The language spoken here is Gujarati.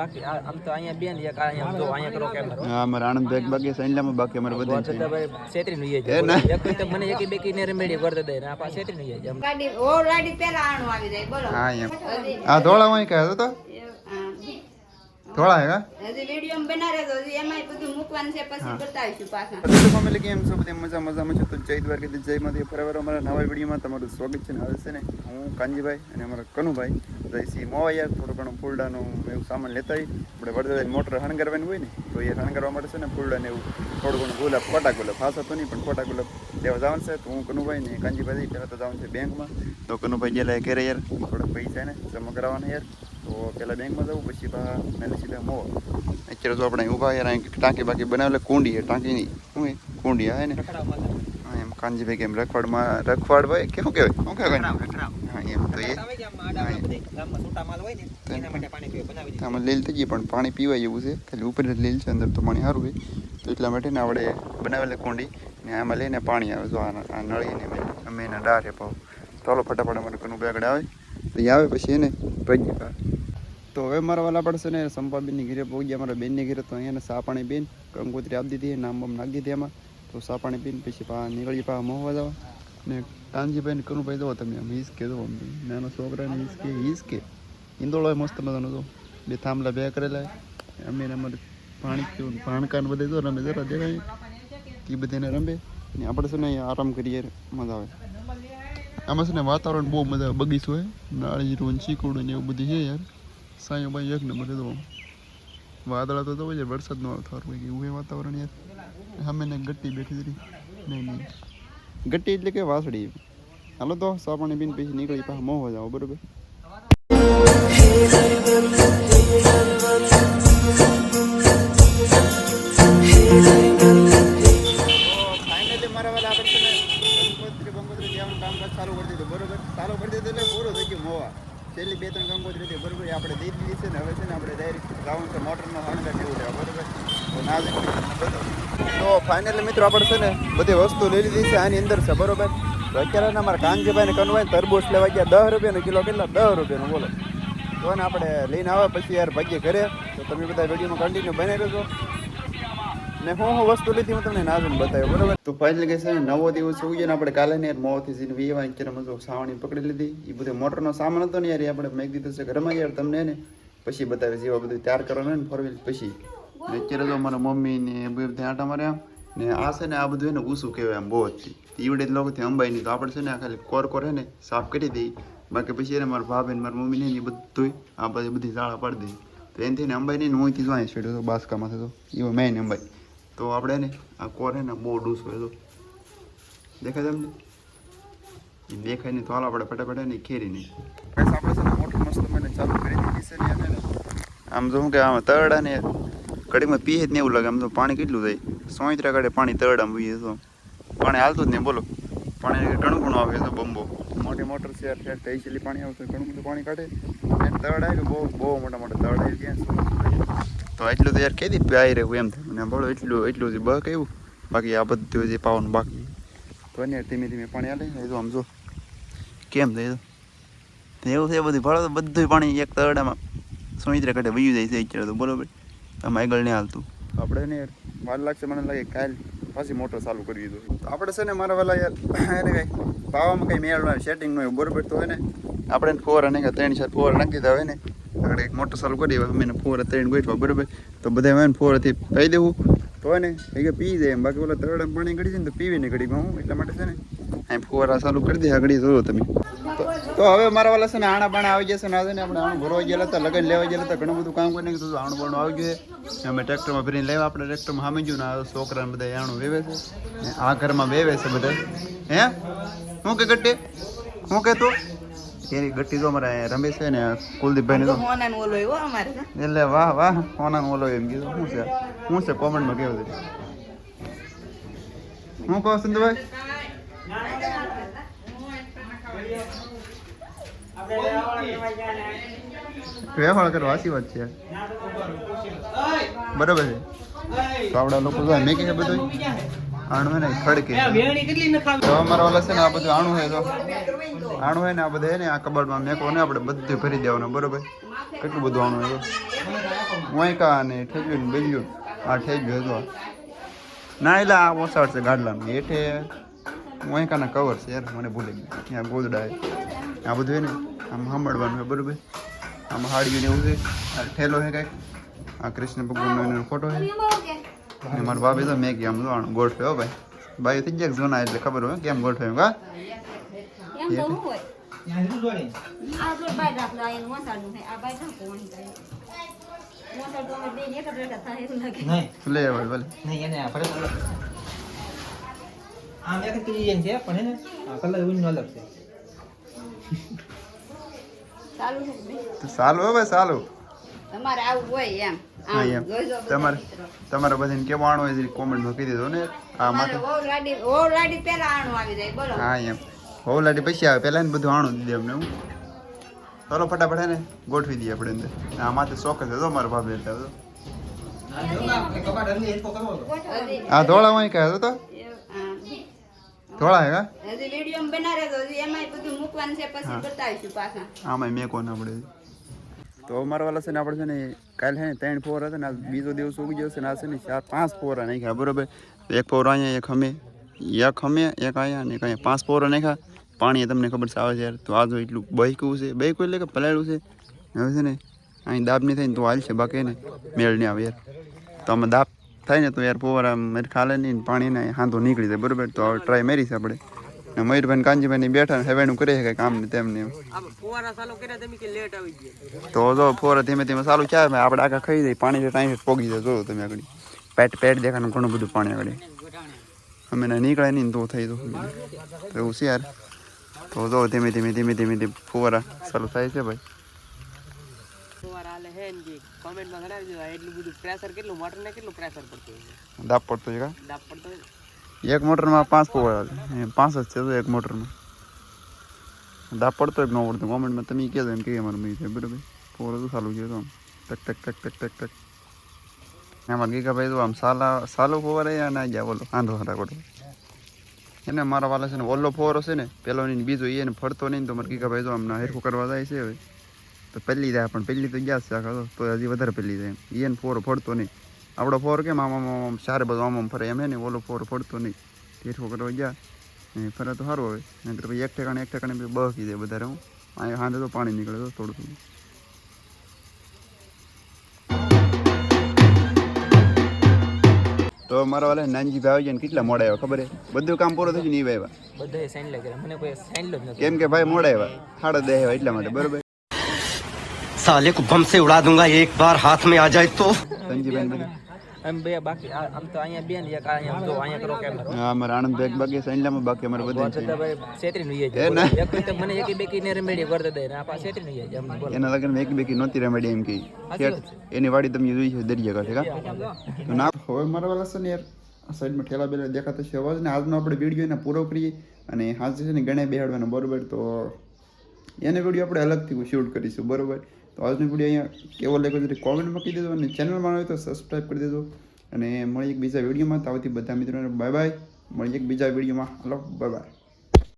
બાકી આમ તો અહીંયા બેન એક અહીંયા જો અહીંયા કરો કેમેરો હા અમારે આણંદ બેગ બાકી સાઈડલામાં બાકી અમારે બધે તો તો ભાઈ છેતરી નું એ એક તો મને એકી બેકી ને રેમેડી દે ને આ પાછા છેતરી નું જાય ગાડી ઓ ગાડી પેલા આણું આવી જાય બોલો. હા એમ આ ધોળા હોય તો. ધોળા હે? હજી વીડિયો બનાવે તો હજી એમાંય બધું મૂકવાનું છે પછી બતાવીશું પાછા. તો ફેમિલી કેમ છો? બધી મજા મજામાં છો તો જય દ્વારકાથી જય માંથી ફરવાર અમારા નવા વિડીયોમાં તમારું સ્વાગત છે ને હવે છે ને હું કાનજીભાઈ અને અમારા કનુભાઈ. જઈસી મોવા યાર થોડું ઘણું ફૂલડાનું એવું સામાન લેતા આવી આપણે વડોદરા મોટર હણગારવાની હોય ને તો એ હણગારવા માટે છે ને ફૂલડા ને એવું થોડું ઘણું ગુલાબ ખોટા ગુલાબ ખાસ હતું નહીં પણ ખોટા ગુલાબ લેવા જવાનું છે. તો હું કનુભાઈ ને કાનજીભાઈ પહેલાં તો જવાનું છે બેંકમાં. તો કનુભાઈ ગયેલા ઘરે યાર થોડા પૈસા ને જમા કરાવવાના યાર. તો પહેલાં બેંકમાં જવું પછી મેં સીધા મો અત્યારે તો આપણે ઊભા યાર અહીં ટાંકી બાકી બનાવેલા કુંડી હે ટાંકીની શું હે કુંડી હે ને? હા એમ કાનજીભાઈ કેમ રખવાડમાં રખવાડ ભાઈ કેવું કહેવાય? શું કહેવાય? હા એમ તો એ. આમાં લીલ થઈ ગઈ પણ પાણી પીવાય એવું છે. ખાલી ઉપર જ લીલ છે અંદર તો પાણી સારું હોય તો એટલા માટે ને આપણે બનાવેલી કુંડી ને આમાં લઈને પાણી આવે. જો આ નળીને અમે એના ડારે પાવ. ચાલો ફટાફટ અમારે કનું બેગડ આવે. તો એ આવે પછી એને ભજી પા તો હવે મારા વાલા પડશે ને સંપાબેનની ઘીરે પહોંચી ગયા મારા બેનની ઘીરે તો અહીંયા સાપાણી બેન કંકોત્રી આપી દીધી, નામ બામ નાખી દીધી એમાં. તો સાપાણી બેન પછી પા નીકળી પા મોવા જવા. ને કાનજીભાઈ ને કનુભાઈ દો તમે આમ હિસકે આમ. નાનો છોકરાને હિસકે હિસકે. ઈંદોળો મસ્ત મજાનો જો બે થાંભલા બે કરેલા અમે અમારે પાણી પીવું ભાણકા ને બધે જો રમે જરા દેખાય. એ બધાને રમે. ને આપણે છે ને આરામ કરીએ, મજા આવે. આમાં છે ને વાતાવરણ બહુ મજા આવે બગીચો હોય નાળીરું ને ચીકુડું ને એવું બધું છે યાર. સાયો ભાઈ એક નંબર તો વાદળા તો હોય છે વરસાદ નો આવતો હોય એવું એ વાતાવરણ યાર. સામે ને ગટ્ટી બેઠી હતી. નહીં નહીં. ગટ્ટી એટલે કે વાસળી. હાલો તો, સા પાણી પીને પછી નીકળી પાછા મોહ જાવ બરોબર? ચાલુ કરી દીધું, બરોબર? ચાલુ કરી દીધું એટલે પૂરું થઈ ગયું મોવા છેલ્લી બે ત્રણ કંકોત્રી હતી બરોબર આપણે દઈ દીધી છે ને હવે છે ને આપણે ડાયરેક્ટ જવાનું છે મોટરનો હણગર લેવા બરોબર? તો ફાઇનલી મિત્રો આપણે છે ને બધી વસ્તુ લઈ લીધી છે, આની અંદર છે, બરોબર? તો અત્યારે અમારા કાનજીભાઈને ને કનભાઈ તરબૂચ લેવા ગયા દસ રૂપિયાનો કિલો કેટલા? દસ રૂપિયાનો, બોલો. તો ને આપણે લઈને આવે પછી યાર ભાગ્ય ઘરે. તો તમે બધા વિડીયોમાં કન્ટિન્યુ બનાવી રહેજો ને હું હું વસ્તુ લીધી, હું તમને નાજન બતાવ્યો, બરોબર? તો ફાઇનલ કે છે નવો દિવસ ઉગી ને, આપણે કાલે ને મોથી સીને વીવા અત્યારે મજો સાવણી પકડી લીધી. એ બધો મોટરનો સામાન હતો ને યાર આપણે મેં દીધો છે ઘરમાં યાર તમને ને, પછી બતાવે જેવા બધું તૈયાર કરવાનું ને ફોર પછી. ને અત્યારે તો મારા મમ્મી ને બધા આટા માર્યા, ને આ છે ને, આ બધું એને ઊસું કહેવાય એમ બહુ જ ઈવડે લોકોથી અંબાઈ નહીં તો આપણે છે ને ખાલી કોર કોર હે ને, સાફ કરી દઈ બાકી પછી એને મારા ભાભી ને મારા મમ્મી ને બધું આ બધી બધી ઝાડા પાડી દઈ તો એનથી ને અંબાઈ નહીં ને હું અહીંથી જો અહીં છેડ્યો તો બાસકામાં તો એવો મેં અંબાઈ. તો આપણે ને આ કોર હે ને બહુ ડૂસ હોય તો દેખાય તમને? દેખાય નહીં તો હાલો આપણે ફટાફટ ને ખેરી નહીં. બસ આપણે છે ને મોટર મસ્ત મને ચાલુ કરી દીધી છે ને અને આમ જો શું કે આમાં તરડા ને કડીમાં પીએ જ ને એવું લાગે. આમ તો પાણી કેટલું થાય? સોઈત્રા કાઢે પાણી તરડામાં પીએ તો. પાણી હાલતું જ નહીં બોલો. પાણી ઘણું ઘણું આવે તો બંબો. મોટી મોટર છે ઠેર થઈ છેલ્લી પાણી આવતું ઘણું બધું પાણી કાઢે. તળ આવે બહુ બહુ મોટા મોટા તળ આવી ગયા તો એટલું તો યાર કેદી પાઈ રહ્યું એમ થાય. મને બોલો, એટલું એટલું જ બક એવું બાકી આ બધું જે પાવાનું બાકી. તો ને ધીમે ધીમે પાણી હાલે તો આમ જો, કેમ થાય તો? એવું છે બધું ભાડો તો બધું પાણી એક તરડામાં સોઈત્રા કાઢે વયું જાય છે અત્યારે તો, બરોબર? આમાં આગળ નહીં હાલતું. આપણે ને યાર વાર લાગશે મને લાગે કાલ પાછી મોટર ચાલુ કરી દીધું. તો આપણે છે ને મારા વાલા યાર, એને કઈ પાવામાં કઈ મેળ હોય સેટિંગ ન હોય, બરોબર? તો હોય ને આપણે ફોર અને ત્રણ, ચાર ફોર નાખી દીધા હોય ને આગળ એક મોટર ચાલુ કરી દેવા. અમે ફોર ત્રણ ગોઠવા બરાબર? તો બધા ને ફોરથી પાઈ દેવું. તો ને એ કે પી જાય એમ. બાકી ઓલા તરડા પાણી ગળી જાય ને તો પીવી ને ઘડી હું. એટલા માટે છે ને, અહીં ફુવારા ચાલુ કરી દે આગળ જોયો તમે. તો હવે મારા વાલા છે ને આણા બાણા આવી જશે ને આજે ને આપણે આણું ભરવા ગયેલા હતા લગન લેવા ગયેલા હતા. ઘણું બધું કામ કરીને કીધું આણું બાણું આવી ગયું અમે ટ્રેક્ટરમાં ભરીને લેવા, આપણે ટ્રેક્ટરમાં સામે ગયું ને આ છોકરાને બધા આણું વેવે છે. આ ઘરમાં વેવે છે બધા હે? શું કે ગટ્ટી? હું કે તું? એની ગટ્ટી તો અમારે રમે છે ને કુલદીપભાઈ ને તો. ઓલો અમારે એટલે વાહ વાહ કોના ઓલો એમ કીધું. શું છે? શું છે કોમેન્ટમાં કેવું છે? હું કહો સંતભાઈ વ્યવહાર કરવા આશી વાત છે. બરાબર છે. તો આપણા લોકો જો મેં કીધું બધું આણું ને ખડકે. તો અમારા વાલા છે ને આ બધું આણું હે તો. આણું હે ને આ બધું હે ને આ કબાડમાં મેકો ને આપણે બધું ભરી દેવાનું બરોબર? કેટલું બધું આણું હે વાંકા ને ઠેજ્યું ને બેલ્યું. આ ઠેજ્યું હતો ના એટલે આ ઓસાડ છે ગાડલાનું. એઠે વાંકાના કવર છે યાર મને ભૂલી ગયું. ત્યાં ગોદડા હે. આ બધું ને આમ સાંભળવાનું હે બરોબર? આમ હાડિયું ને એવું છે આ ઠેલો હે કાંઈક. આ કૃષ્ણ ભગવાનનો ફોટો હે. અને મારા બાપે તો મેં કેમ જોવાનું ગોઠવ્યો ભાઈ. ભાઈ થઈ જાય જોના એટલે ખબર હોય કેમ ગોઠવ્યો કા લે ભાઈ ભલે. આમ એક જ છે. પણ હે કલર ઊંચો અલગ છે. ચાલુ છે ને? તો સારું હો ભાઈ સારું તમારે આવું હોય એમ. હા એમ. તમારે. તમારે બધાને કેવાનું હોય છે કોમેન્ટમાં કહી દેજો ને. આ મારે માટે વહુ લાડી વહુ લાડી પહેલા આણું આવી જાય બોલો. હા એમ. લાટી પછી આવે. પહેલા ને બધું આણું જ દે અમને હું. ચલો ફટાફટ ને ગોઠવી દઈએ આપણે અંદર. આ માથે શોખ જ હતો મારા ભાભી એટલે હા ધોળા હોય કહે તો? ધોળા હે કા? હજી વીડિયો બના રહેજો હજી એમાંય બધું મૂકવાનું છે પછી બતાવીશું પાછા. આમાં મેં કોને આપણે તો મારા વાલા છે ને આપણે છે ને કાલે છે ત્રણ ફોર હતા ને બીજો દિવસ ઉગી ગયો છે ને આ છે ને ચાર પાંચ ફોરા નાખ્યા, બરોબર? એક ફોર અહીંયા, એક અમે. એક અમે, એક અહીંયા ને એક અહીંયા. પાંચ ફોરા નાખ્યા. પાણી તમને ખબર છે આવે છે યાર. તો આ જો એટલું બહેકવું છે. બહેકું એટલે કે પલાળ્યું છે. હવે છે ને અહીં દાબ નહીં થાય ને તો હાલ છે બાકી ને મેળ નહીં આવે યાર. તો આમાં દાબ થાય ને તો યાર ફોરા મેર ખાલે નહીં પાણીને પાણી હાંધો નીકળી જાય, બરોબર? તો હવે ટ્રાય મારી આપણે. ને મયુરભાઈ કાંજીભાઈ ને બેઠા હવેનું કરે છે કંઈ કામ ને તેમને તમે ગયા? તો જો ફોરા ધીમે ધીમે ચાલુ ક્યાં આપણે આગળ ખાઈ જાય પાણી ટાઈમ પોગી જાય જો તમે આગળ. પેટ પેટ દેખાનું ઘણું બધું પાણી આગળ. અમે ના નીકળે નહીં તો થઈ જવું એવું છે યાર. તો જો ધીમે ધીમે ધીમે ધીમે ધીમે ફુવારા ચાલુ થાય છે ભાઈ. કોમેન્ટમાં જણાવી દેવા એટલું બધું પ્રેશર કેટલું મોટર ને કેટલું પ્રેશર પડતું દાબ પડતો છે કા? દાબ પડતો. એક મોટરમાં પાંચ પોવાળા છે. પાંચ જ છે તો એક મોટરમાં. દા પડતો એક ન પડતો કોમેન્ટમાં તમે કહેજો, એમ કે અમારું મેં છે બરાબર? ફુવારો તો સારું છે તો આમ. ટક ટક ટક ટક ટક ટક. એમાં ગીગા ભાઈ તો આમ સાલા, સાલો ફુવારા અને ના ગયા, બોલો, આંધો હતા ખોટો એને મારા વાલા છે ને, ઓલો ફોર છે ને પેલો ને બીજો એ એને ફરતો નહીં તો મારે ગીગા ભાઈ તો આમ ના હેરખું કરવા જાય છે હવે. તો પહેલી જાય, પણ પહેલી તો ગયા છે આખા તો તો હજી વધારે પહેલી જાય એમ. એને ફોરો ફરતો નહીં. આપણો ફોર કેમ? આમ આમ આમ સારે બધું આમ આમ ફરે. એમ નહીં ઓલો ફોર ફરતો નહીં. તીર્થો કરવા ગયા એ ફરે તો સારું હોય નહીં તો એક ઠેકાણે એક ઠેકાણે બહકી દે વધારે હું. અહીંયા હાંધે તો પાણી નીકળે તો થોડું થોડું. તો મારા વાલે નાનજી ભાઈ જાય કેટલા મોડા આવ્યા ખબર છે બધું કામ પૂરું થયું નહીં આવ્યા? બધા સાઈન લાગ્યા મને કોઈ સાઈન લો કેમ કે ભાઈ મોડા આવ્યા? સાડા દે આવ્યા એટલા માટે બરોબર? સાલે કો બમ સે ઉડા દુંગા એક બાર હાથ મે આ જાય તો સંજીભાઈ આમ બે બાકી આમ તો અહીંયા બે ને એક અહીંયા તો અહીંયા કરો કેમેરો હા અમારા આનંદ બેગ બાકી સાઈનલામાં બાકી અમારે બધા છતાં ભાઈ છેતરી નું એ ના. એક તો મને એકી બેકી ને રેમેડી કરી દે ને આ પાસે છેતરી નું જાય બોલો. એના લગન એક બેકી નહોતી રમેડી એમ કે. એની વાડી તમે જોઈ છે દરિયા કાંઠે કા? તો ના. હવે મારા વાલા છે ને યાર સાઈડમાં ઠેલા બેલા દેખાતા છે અવાજ ને આજનો આપણે વીડિયો એને પૂરો કરીએ અને હાજર છે ને ગણે બેહાડવાનો બરોબર? તો એને વીડિયો આપણે અલગથી શૂટ કરીશું બરોબર? તો આજનું વીડિયો અહીંયા કેવો લાગ્યો છે કોમેન્ટ મૂકી દેજો અને ચેનલમાં હોય તો સબસ્ક્રાઈબ કરી દેજો. અને મળી એક બીજા વિડીયોમાં તો આવતી બધા મિત્રોને બાય બાય મળી એક બીજા વિડીયોમાં હલો બાય બાય